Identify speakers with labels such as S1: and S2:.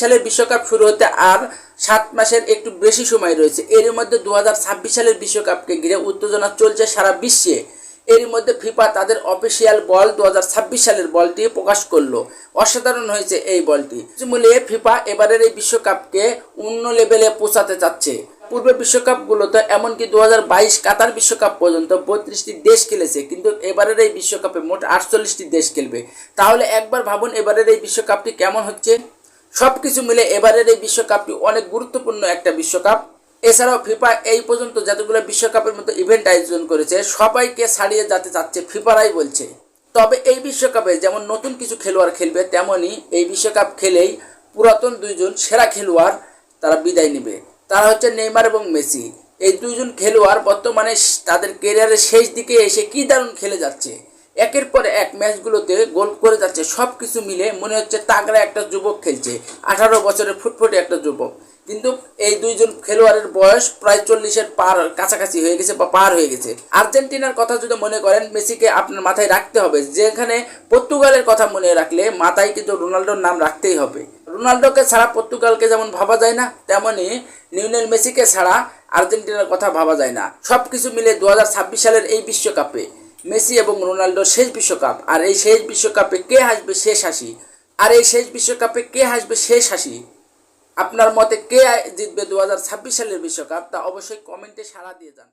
S1: সালের বিশ্বকাপ শুরু হতে আর সাত মাসের একটু বেশি সময় রয়েছে। এর মধ্যে দু হাজার ছাব্বিশ সালের বিশ্বকাপকে ঘিরে উত্তেজনা চলছে সারা বিশ্বে। এর মধ্যে ফিফা তাদের অফিসিয়াল বল দু হাজার ছাব্বিশ সালের বলটি প্রকাশ করল। অসাধারণ হয়েছে এই বলটি। মূল্যে ফিফা এবারের এই বিশ্বকাপকে অন্য লেভেলে পৌঁছাতে চাচ্ছে। পূর্বে বিশ্বকাপগুলোতে এমনকি দু হাজার বাইশ কাতার বিশ্বকাপ পর্যন্ত বত্রিশটি দেশ খেলেছে, কিন্তু এবারের এই বিশ্বকাপে মোট আটচল্লিশটি দেশ খেলবে। তাহলে একবার ভাবুন এবারের এই বিশ্বকাপটি কেমন হচ্ছে? সব কিছু মিলে এবারের এই বিশ্বকাপটি অনেক গুরুত্বপূর্ণ একটা বিশ্বকাপ। এছাড়াও ফিফা এই পর্যন্ত যতগুলো বিশ্বকাপের মতো ইভেন্ট আয়োজন করেছে, সবাইকে ছাড়িয়ে যেতে চাচ্ছে ফিফারাই বলছে। তবে এই বিশ্বকাপে যেমন নতুন কিছু খেলোয়াড় খেলবে তেমনই এই বিশ্বকাপ খেলেই পুরাতন দুইজন সেরা খেলোয়াড় তারা বিদায় নেবে। তারা হচ্ছে নেইমার এবং মেসি। এই দুইজন খেলোয়াড় বর্তমানে তাদের কেরিয়ারের শেষ দিকে এসে কি দারুণ খেলে যাচ্ছে। একের পর এক ম্যাচগুলোতে গোল করে যাচ্ছে সব কিছু মিলে মনে হচ্ছে তাগড়া একটা যুবক খেলছে, আঠারো বছরের ফুটফুটে একটা যুবক। কিন্তু এই দুইজন খেলোয়াড়ের বয়স প্রায় চল্লিশের পার, কাছাকাছি হয়ে গেছে বা পার হয়ে গেছে। আর্জেন্টিনার কথা যদি মনে করেন, মেসিকে আপনার মাথায় রাখতে হবে। যেখানে পর্তুগালের কথা মনে রাখলে মাথায় কিন্তু রোনাল্ডোর নাম রাখতেই হবে। রোনাল্ডোকে ছাড়া পর্তুগালকে যেমন ভাবা যায় না, তেমনি লিওনেল মেসিকে ছাড়া আর্জেন্টিনার কথা ভাবা যায় না। সব কিছু মিলে দু হাজার ছাব্বিশ সালের এই বিশ্বকাপে মেসি এবং রোনাল্ডোর শেষ বিশ্বকাপ। আর এই শেষ বিশ্বকাপে কে হাসবে শেষ হাসি? আর এই শেষ বিশ্বকাপে কে হাসবে শেষ হাসি? আপনার মতে কে জিতবে দু হাজার ছাব্বিশ সালের বিশ্বকাপ? তা অবশ্যই কমেন্টে সাড়া দিয়ে যান